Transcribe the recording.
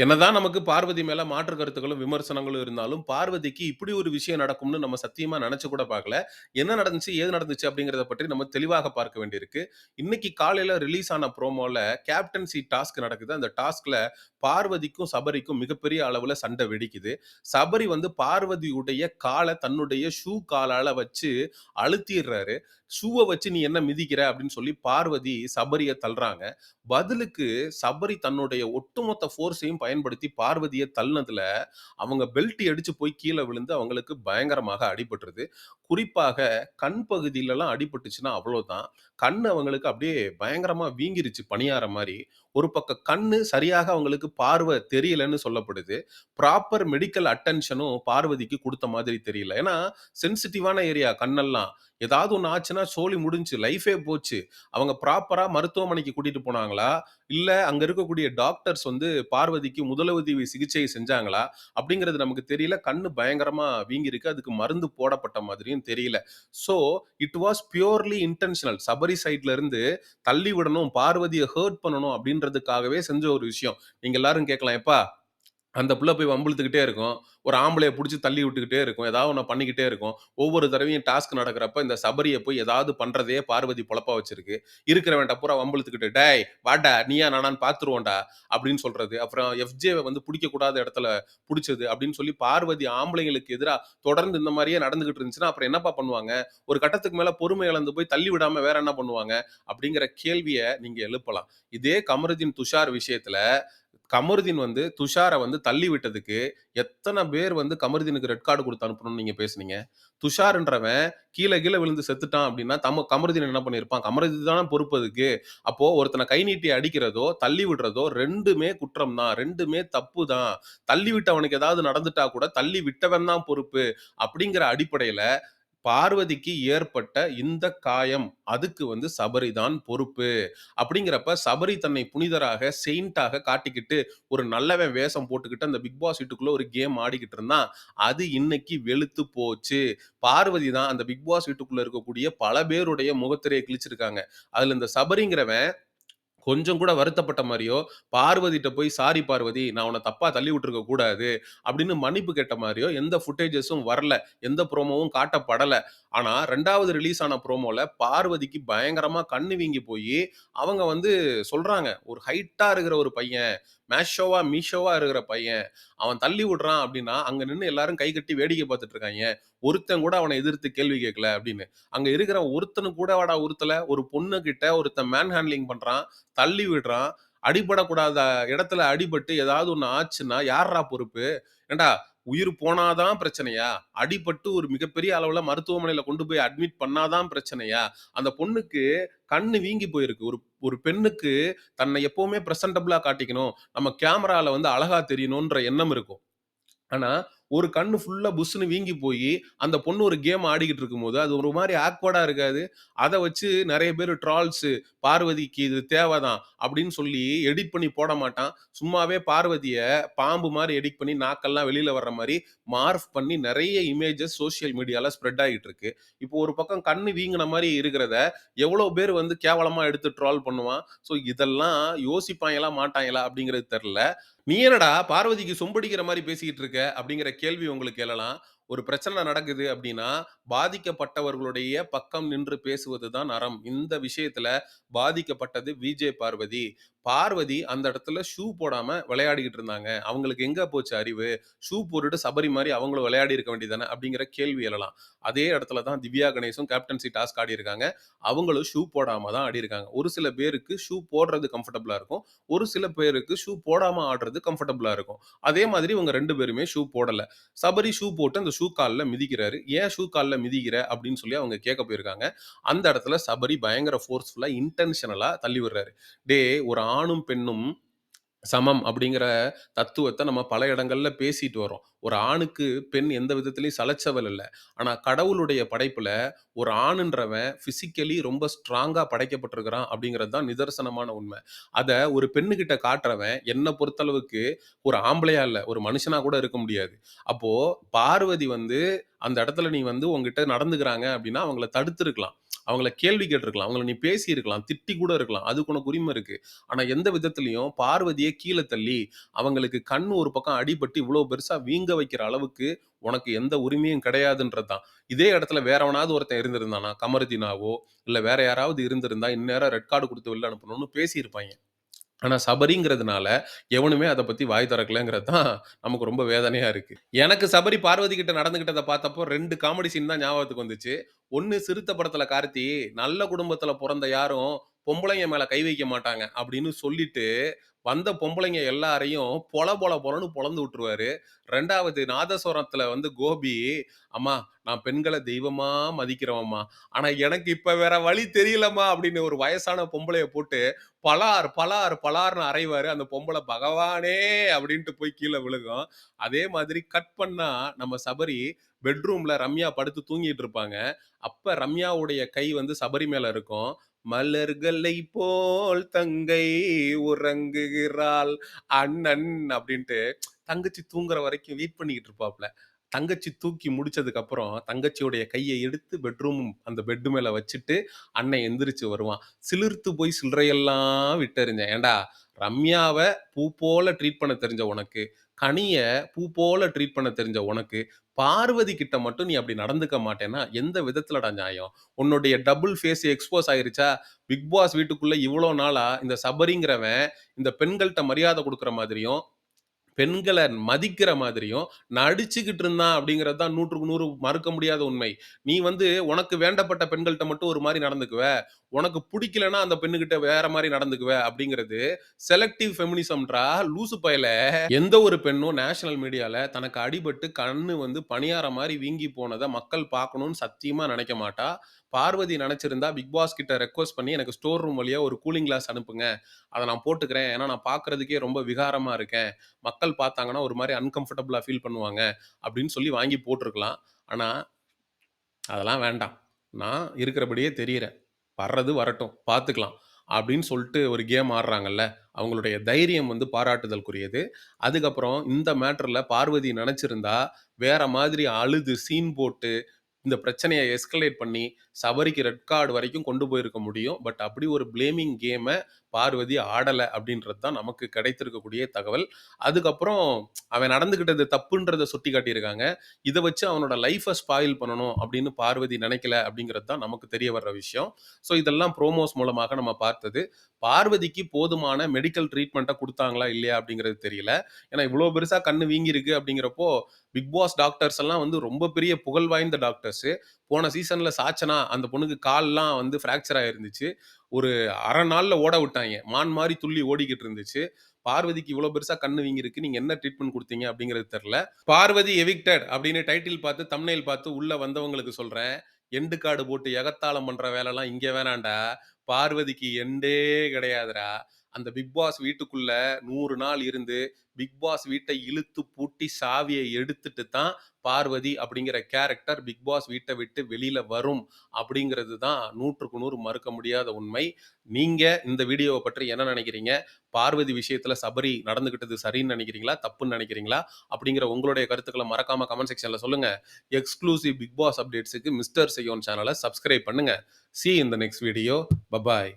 என்னதான் நமக்கு பார்வதி மேல மாற்று கருத்துக்களும், விமர்சனங்களும் இருந்தாலும், பார்வதிக்கு இப்படி ஒரு விஷயம் நடக்கும்னு நம்ம சத்தியமா நினைச்சு கூட பார்க்கல. என்ன நடந்துச்சு, ஏது நடந்துச்சு அப்படிங்கிறத பற்றி நம்ம தெளிவாக பார்க்க வேண்டியிருக்கு. இன்னைக்கு காலையில ரிலீஸ் ஆன ப்ரோமோல கேப்டன்சி டாஸ்க் நடக்குது. அந்த டாஸ்க்ல பார்வதிக்கும், சபரிக்கும் மிகப்பெரிய அளவுல சண்டை வெடிக்குது. சபரி வந்து பார்வதியுடைய காலை தன்னுடைய ஷூ காலால வச்சு அழுத்திடுறாரு ஷூவை வச்சு நீ என்ன மிதிக்கிற அப்படின்னு சொல்லி பார்வதி சபரிய தள்ளுறாங்க. பதிலுக்கு சபரி தன்னுடைய ஒட்டுமொத்த ஃபோர்ஸையும் பயன்படுத்தி பார்வதியை தள்ளினதுல அவங்க பெல்ட் அடிச்சு போய் கீழே விழுந்து அவங்களுக்கு பயங்கரமாக அடிபட்டுருது. குறிப்பாக கண் பகுதியிலலாம் அடிபட்டுச்சுன்னா அவ்வளோதான். கண் அவங்களுக்கு அப்படியே பயங்கரமா வீங்கிருச்சு பணியார மாதிரி ஒரு பக்கம் கண்ணு சரியாக அவங்களுக்கு பார்வை தெரியலன்னு சொல்லப்படுது. ப்ராப்பர் மெடிக்கல் அட்டென்ஷனும் பார்வதிக்கு கொடுத்த மாதிரி தெரியல. ஏன்னா, சென்சிட்டிவான ஏரியா கண்ணெல்லாம். ஏதாவது ஒன்று ஆச்சுன்னா சோழி முடிஞ்சுச்சு. லைஃபே போச்சு. அவங்க ப்ராப்பரா மருத்துவமனைக்கு கூட்டிட்டு போனாங்களா? இல்ல அங்க இருக்கக்கூடிய டாக்டர்ஸ் வந்து பார்வதிக்கு முதலுதவி சிகிச்சை செஞ்சாங்களா? அப்படிங்கிறது நமக்கு தெரியல. கண்ணு பயங்கரமா வீங்கியிருக்கு. அதுக்கு மருந்து போடப்பட்ட மாதிரியும் தெரியல. So, it was purely intentional. Sabari சைட்ல இருந்து தள்ளி விடணும், பார்வதியை ஹர்ட் பண்ணணும் அப்படின்னு அப்படின்றதுக்காகவே செஞ்ச ஒரு விஷயம். நீங்க எல்லாரும் கேட்கலாம், "எப்பா அந்த புள்ள போய் வம்பிழுத்துக்கிட்டே இருக்கும். ஒரு ஆம்பளைய புடிச்சு தள்ளி விட்டுக்கிட்டே இருக்கும். ஏதாவது ஒண்ண பண்ணிக்கிட்டே இருக்கும். ஒவ்வொரு தடவையும் டாஸ்க் நடக்கிறப்ப இந்த சபரிய போய் ஏதாவது பண்ணுறதே பார்வதி பொழப்பா வச்சிருக்கு. இருக்கிறவன்ட்ட பூரா வம்பிழுத்துக்கிட்டு, "டேய் வாடா! நீயா நானான்னு பார்த்துருவோம்டா" அப்படின்னு சொல்றது. அப்புறம் எஃப்ஜேவ வந்து புடிக்கக்கூடாத இடத்துல புடிச்சது அப்படின்னு சொல்லி பார்வதி ஆம்பளைங்களுக்கு எதிரா தொடர்ந்து இந்த மாரியே நடந்துகிட்டு இருந்துச்சுன்னா, அப்புறம் என்னப்பா பண்ணுவாங்க? ஒரு கட்டத்துக்கு மேல பொறுமை இழந்து போய் தள்ளி விடாம வேற என்ன பண்ணுவாங்க? அப்படிங்கிற கேள்விய நீங்க எழுப்பலாம். இதே கமருதீன், துஷார் விஷயத்துல கமருதீன் வந்து துஷாரை வந்து தள்ளி விட்டதுக்கு எத்தனை பேர் வந்து கமருதீனுக்கு ரெட் கார்டு கொடுத்து அனுப்பணும்னு நீங்க பேசுனீங்க? துஷார்ன்றவன் கீழே கீழே விழுந்து செத்துட்டான் அப்படின்னா தம கமருதீன் என்ன பண்ணியிருப்பான்? கமருதீன் தானே பொறுப்பு அதுக்கு. அப்போ ஒருத்தனை கை நீட்டி அடிக்கிறதோ, தள்ளி விடுறதோ ரெண்டுமே குற்றம் தான். ரெண்டுமே தப்பு தான். தள்ளி விட்டவனுக்கு ஏதாவது நடந்துட்டா கூட, தள்ளி விட்டவன் தான் பொறுப்பு. அப்படிங்கிற அடிப்படையில பார்வதிக்கு ஏற்பட்ட இந்த காயம், அதுக்கு வந்து சபரி தான் பொறுப்பு. அப்படிங்கிறப்ப சபரி தன்னை புனிதராக, செயின்ட்டாக காட்டிக்கிட்டு, ஒரு நல்லவன் வேஷம் போட்டுக்கிட்டு அந்த பிக் பாஸ் வீட்டுக்குள்ள ஒரு கேம் ஆடிக்கிட்டு இருந்தான். அது இன்னைக்கு வெளுத்து போச்சு. பார்வதி தான் அந்த பிக் பாஸ் வீட்டுக்குள்ள இருக்கக்கூடிய பல பேருடைய முகத்திரையை கிழிச்சிருக்காங்க. அதுல இந்த சபரிங்கிறவன் கொஞ்சம் கூட வருத்தப்பட்ட மாரியோ, பார்வதிட்ட போய் "சாரி பார்வதி, நான் உன்ன தப்பா தள்ளி விட்டுருக்க கூடாது" அப்படின்னு மன்னிப்பு கேட்ட மாரியோ எந்த ஃபுட்டேஜஸும் வரல. எந்த ப்ரோமோவும் காட்டப்படல. ஆனா 2வது ரிலீஸ் ஆன ப்ரோமோல பார்வதிக்கு பயங்கரமா கண்ணு வீங்கி போயி, அவங்க வந்து சொல்றாங்க, "ஒரு ஹைட்டா இருக்கிற ஒரு பையன், மேஷோவா, மீஷோவா இருக்கிற பையன். அவன் தள்ளி விடுறான் அப்படின்னா, அங்க நின்னு எல்லாரும் கை கட்டி வேடிக்கை பார்த்துட்டு இருக்காய்ங்க. ஒருத்தன் கூட அவனை எதிர்த்து கேள்வி கேட்கல" அப்படின்னு. அங்க இருக்கிற ஒருத்தனு கூட வாடா உறுத்தல? ஒரு பொண்ணுகிட்ட ஒருத்தன் மேன் ஹேண்ட்லிங் பண்றான், தள்ளி விடுறான். அடிபடக்கூடாத இடத்துல அடிபட்டு ஏதாவது ஒண்ணு ஆச்சுன்னா யாரா பொறுப்பு? ஏண்டா உயிர் போனாதான் பிரச்சனையா? அடிபட்டு ஒரு மிகப்பெரிய அளவுல மருத்துவமனையில கொண்டு போய் அட்மிட் பண்ணாதான் பிரச்சனையா? அந்த பொண்ணுக்கு கண்ணு வீங்கி போயிருக்கு. ஒரு ஒரு பெண்ணுக்கு தன்னை எப்பவுமே பிரசன்டபிளா காட்டிக்கணும். நம்ம கேமரால வந்து அழகா தெரியணுன்ற எண்ணம் இருக்கும். ஆனா, ஒரு கண்ணு ஃபுல்லா புஷ்ஷுன்னு வீங்கி போய் அந்த பொண்ணு ஒரு கேம் ஆடிக்கிட்டு இருக்கும்போது, அது ஒரு மாதிரி ஆக்வர்டா இருக்காது? அதை வச்சு நிறைய பேர் ட்ரால்ஸு "பார்வதிக்கு இது தேவைதான் அப்படின்னு சொல்லி எடிட் பண்ணி போட மாட்டான். சும்மாவே பார்வதிய பாம்பு மாதிரி எடிட் பண்ணி நாக்கெல்லாம் வெளியில் வர்ற மாதிரி மார்ஃப் பண்ணி நிறைய இமேஜஸ் சோசியல் மீடியால ஸ்ப்ரெட் ஆகிட்டு இருக்கு. இப்போ ஒரு பக்கம் கண்ணு வீங்குன மாதிரி இருக்கிறத, எவ்வளோ பேர் வந்து கேவலமா எடுத்து ட்ரால் பண்ணுவான். ஸோ இதெல்லாம் யோசிப்பாங்களா மாட்டாங்களா அப்படிங்கிறது தெரில "நீ என்னடா பார்வதிக்கு சொம்படிக்கிற மாதிரி பேசிக்கிட்டு இருக்க?" அப்படிங்கிற கேள்வி உங்களுக்கு எழலாம். ஒரு பிரச்சனை நடக்குது அப்படின்னா, பாதிக்கப்பட்டவர்களுடைய பக்கம் நின்று பேசுவது தான் அறம். இந்த விஷயத்துல பாதிக்கப்பட்டது விஜே பார்வதி. பார்வதி அந்த இடத்துல ஷூ போடாம விளையாடிக்கிட்டு இருந்தாங்க. அவங்களுக்கு எங்க போச்சு அறிவு? ஷூ போட்டுட்டு சபரி மாதிரி அவங்களும் விளையாடி இருக்க வேண்டியது தானே அப்படிங்கிற கேள்வி எழலாம். அதே இடத்துல தான் திவ்யா கணேசும் கேப்டன்சி டாஸ்க் ஆடியிருக்காங்க. அவங்களும் ஷூ போடாம தான் ஆடியிருக்காங்க. ஒரு சில பேருக்கு ஷூ போடுறது கம்ஃபர்டபுளா இருக்கும். ஒரு சில பேருக்கு ஷூ போடாம ஆடுறது கம்ஃபர்டபுளா இருக்கும். அதே மாதிரி இவங்க ரெண்டு பேருமே ஷூ போடல. சபரி ஷூ போட்டு அந்த ஷூ காலில் மிதிக்கிறாரு. "ஏன் ஷூ காலில் மிதிக்கிற?" அப்படின்னு சொல்லி அவங்க கேட்க போயிருக்காங்க. அந்த இடத்துல சபரி பயங்கர ஃபோர்ஸ்ஃபுல்லாக இன்டென்ஷனலாக தள்ளி விடுறாரு. டே ஒரு ஆணும், பெண்ணும் சமம் அப்படிங்கிற தத்துவத்த நம்ம பல இடங்கள்ல பேசிட்டு வரோம். ஒரு ஆணுக்கு பெண் எந்த விதத்திலயும் சலைச்சவள் இல்ல. ஆனா கடவுளுடைய படைப்புல ஒரு ஆணுன்றவன் பிசிக்கலி ரொம்ப ஸ்ட்ராங்கா படைக்கப்பட்டிருக்கிறான் அப்படிங்கிறது தான் நிதர்சனமான உண்மை. அத ஒரு பெண்ணுகிட்ட காட்டுறவன் என்ன பொறுத்தளவுக்கு ஒரு ஆம்பளையா இல்ல, ஒரு மனுஷனா கூட இருக்க முடியாது. அப்போ பார்வதி வந்து அந்த இடத்துல நீ வந்து உன்கிட்ட நடந்துக்கிறாங்க அப்படின்னா அவங்கள தடுத்திருக்கலாம். அவங்கள கேள்வி கேட்டிருக்கலாம். அவங்கள நீ பேசியிருக்கலாம். திட்டி கூட இருக்கலாம். அதுக்கு உனக்கு உரிமை இருக்கு. ஆனா எந்த விதத்துலையும் பார்வதியை கீழே தள்ளி, அவங்களுக்கு கண் ஒரு பக்கம் அடிபட்டு இவ்வளவு பெருசா வீங்க வைக்கிற அளவுக்கு உனக்கு எந்த உரிமையும் கிடையாதுன்றது தான். இதே இடத்துல வேறவனாவது ஒருத்தன் இருந்திருந்தானா, கமருதினாவோ இல்ல வேற யாராவது இருந்திருந்தா, இந்நேரம் ரெட் கார்டு கொடுத்து வெளில அனுப்பணும்னு பேசியிருப்பாங்க ஆனா சபரிங்கிறதுனால, எவனுமே அதை பத்தி வாய் திறக்கலங்கிறது தான் நமக்கு ரொம்ப வேதனையா இருக்கு. எனக்கு சபரி பார்வதி கிட்ட நடந்துக்கிட்டதை பார்த்தப்போ ரெண்டு காமெடி சீன் தான் ஞாபகத்துக்கு வந்துச்சு. ஒன்று சிறுத்த படத்துல கார்த்தி, "நல்ல குடும்பத்துல பிறந்த யாரும் பொம்பளைங்க மேல கை வைக்க மாட்டாங்க" அப்படின்னு சொல்லிட்டு, வந்த பொம்பளைங்க எல்லாரையும் பொல பொல பொலன்னு பொழந்து விட்டுருவாரு. ரெண்டாவது நாதஸ்வரத்துல வந்து கோபி, "அம்மா நான் பெண்களை தெய்வமா மதிக்கிறவம்மா ஆனா எனக்கு இப்ப வேற வழி தெரியலம்மா" அப்படின்னு ஒரு வயசான பொம்பளைய போட்டு பலார், பலார், பலார்னு அறைவாரு. அந்த பொம்பளை "பகவானே!" அப்படின்ட்டு போய் கீழே விழுகும். அதே மாதிரி கட் பண்ணா நம்ம சபரி பெட்ரூம்ல ரம்யா படுத்து தூங்கிட்டு இருப்பாங்க. அப்ப ரம்யாவுடைய கை வந்து சபரி மேல இருக்கும். "மலர்களை போல் தங்கை உறங்குகிறாள் அண்ணன்" அப்படின்ட்டு தங்கச்சி தூங்குற வரைக்கும் வெயிட் பண்ணிக்கிட்டு இருப்பாப்ல. தங்கச்சி தூக்கி முடிச்சதுக்கு அப்புறம், தங்கச்சியுடைய கையை எடுத்து பெட்ரூம் அந்த பெட்டு மேல வச்சுட்டு, அண்ணன் எந்திரிச்சு வருவான். சிலிர்த்து போய் சில்லறையெல்லாம் விட்டெறிஞ்சேன். ஏன்டா ரம்யாவை பூ போல ட்ரீட் பண்ண தெரிஞ்ச உனக்கு, கனிய பூ போல ட்ரீட் பண்ண தெரிஞ்ச உனக்கு, பார்வதி கிட்ட மட்டும் நீ அப்படி நடந்துக்க மாட்டேன்னா, எந்த விதத்துலடா நியாயம்? உன்னுடைய டபுள் ஃபேஸ் எக்ஸ்போஸ் ஆயிருச்சா? பிக் பாஸ் வீட்டுக்குள்ள இவ்வளோ நாளா இந்த சபரிங்கிறவன், இந்த பெண்கள்கிட்ட மரியாதை கொடுக்குற மாதிரியும், பெண்களை மதிக்கிற மாதிரியும் நடிச்சுக்கிட்டு இருந்தான் அப்படிங்கிறது தான் 100க்கு 100 மறுக்க முடியாத உண்மை. நீ வந்து உனக்கு வேண்டப்பட்ட பெண்கள்கிட்ட மட்டும் ஒரு மாதிரி நடந்துக்குவ. உனக்கு பிடிக்கலன்னா அந்த பெண்ணுகிட்ட வேற மாதிரி நடந்துக்குவ அப்படிங்கிறது செலக்டிவ் ஃபெமினிசம்ன்றா லூசு பயல எந்த ஒரு பெண்ணும் நேஷனல் மீடியால தனக்கு அடிபட்டு கண்ணு வந்து பணியாற மாதிரி வீங்கி போனதை மக்கள் பார்க்கணும்னு சத்தியமா நினைக்க மாட்டா. பார்வதி நினச்சிருந்தா பிக் பாஸ் கிட்ட ரெக்வஸ்ட் பண்ணி எனக்கு ஸ்டோர் ரூம் வழியா ஒரு கூலிங் கிளாஸ் அனுப்புங்க. அதை நான் போட்டுக்கிறேன். ஏன்னா நான் பாக்குறதுக்கே ரொம்ப விகாரமா இருக்கேன். மக்கள் பார்த்தாங்கன்னா ஒரு மாதிரி அன்கம்ஃபர்டபுளாக ஃபீல் பண்ணுவாங்க. அப்படின்னு சொல்லி வாங்கி போட்டிருக்கலாம் ஆனால் அதெல்லாம் வேண்டாம். நான் இருக்கிறபடியே தெரியிறேன். வர்றது வரட்டும். பார்த்துக்கலாம். அப்படின்னு சொல்லிட்டு ஒரு கேம் ஆடுறாங்கல்ல, அவங்களுடைய தைரியம் வந்து பாராட்டுதலுக்குரியது. அதுக்கப்புறம் இந்த மேட்டரில் பார்வதி நினச்சிருந்தா வேற மாதிரி அழுது சீன் போட்டு, இந்த பிரச்சனையை எஸ்கலேட் பண்ணி, சபரிக்கு ரெட் கார்டு வரைக்கும் கொண்டு போயிருக்க முடியும். பட் அப்படி ஒரு ப்ளேமிங் கேமை பார்வதி ஆடலை அப்படின்றது தான் நமக்கு கிடைத்திருக்கக்கூடிய தகவல். அதுக்கப்புறம் அவன் நடந்துக்கிட்டது தப்புன்றதை சுட்டி காட்டியிருக்காங்க இதை வச்சு அவனோட லைஃப்பை ஸ்பாயில் பண்ணணும் அப்படின்னு பார்வதி நினைக்கல அப்படிங்கிறது தான் நமக்கு தெரிய வர்ற விஷயம். ஸோ இதெல்லாம் ப்ரோமோஸ் மூலமாக நம்ம பார்த்தது. பார்வதிக்கு போதுமான மெடிக்கல் ட்ரீட்மெண்ட்டை கொடுத்தாங்களா இல்லையா அப்படிங்கிறது தெரியல. ஏன்னா இவ்வளோ பெருசாக கண்ணு வீங்கியிருக்கு அப்படிங்கிறப்போ, பிக் பாஸ் டாக்டர்ஸ் எல்லாம் வந்து ரொம்ப பெரிய புகழ் வாய்ந்த டாக்டர்ஸு. போன சீசன்ல சாச்சனா, அந்த பொண்ணுக்கு கால்லாம் வந்து ஃப்ராக்சர் ஆயிருந்துச்சு. ஒரு அரை நாள்ல ஓட விட்டாங்க மான் மாதிரி துள்ளி ஓடிக்கிட்டு இருந்துச்சு. பார்வதிக்கு இவ்வளோ பெருசா கண்ணு வீங்கியிருக்கு. நீங்க என்ன ட்ரீட்மெண்ட் கொடுத்தீங்க அப்படிங்கிறது தெரில பார்வதி எவிக்டட் அப்படின்னு டைட்டில் பார்த்து, தம்னையில் பார்த்து உள்ள வந்தவங்களுக்கு சொல்றேன். எண்டு கார்டு போட்டு எகத்தாளம் பண்ற வேலைலாம் இங்க வேணாம்டா. பார்வதிக்கு எண்டே கிடையாதுடா. அந்த பிக் பாஸ் வீட்டுக்குள்ள நூறு நாள் இருந்து, பிக் பாஸ் வீட்டை இழுத்து பூட்டி சாவியை எடுத்துட்டு தான் பார்வதி அப்படிங்கிற கேரக்டர் பிக் பாஸ் வீட்டை விட்டு வெளியில வரும். அப்படிங்கிறது தான் 100க்கு 100 மறுக்க முடியாத உண்மை. நீங்க இந்த வீடியோவை பற்றி என்ன நினைக்கிறீங்க பார்வதி விஷயத்துல சபரி நடந்துக்கிட்டது சரின்னு நினைக்கிறீங்களா தப்புன்னு நினைக்கிறீங்களா அப்படிங்கிற உங்களுடைய கருத்துக்களை மறக்காம கமெண்ட் செக்ஷன்ல சொல்லுங்க. எக்ஸ்க்ளூசிவ் பிக் பாஸ் அப்டேட்ஸுக்கு மிஸ்டர் செய்யோன் சேனலை சப்ஸ்கிரைப் பண்ணுங்க. சி இந்த நெக்ஸ்ட் வீடியோ. பபாய்.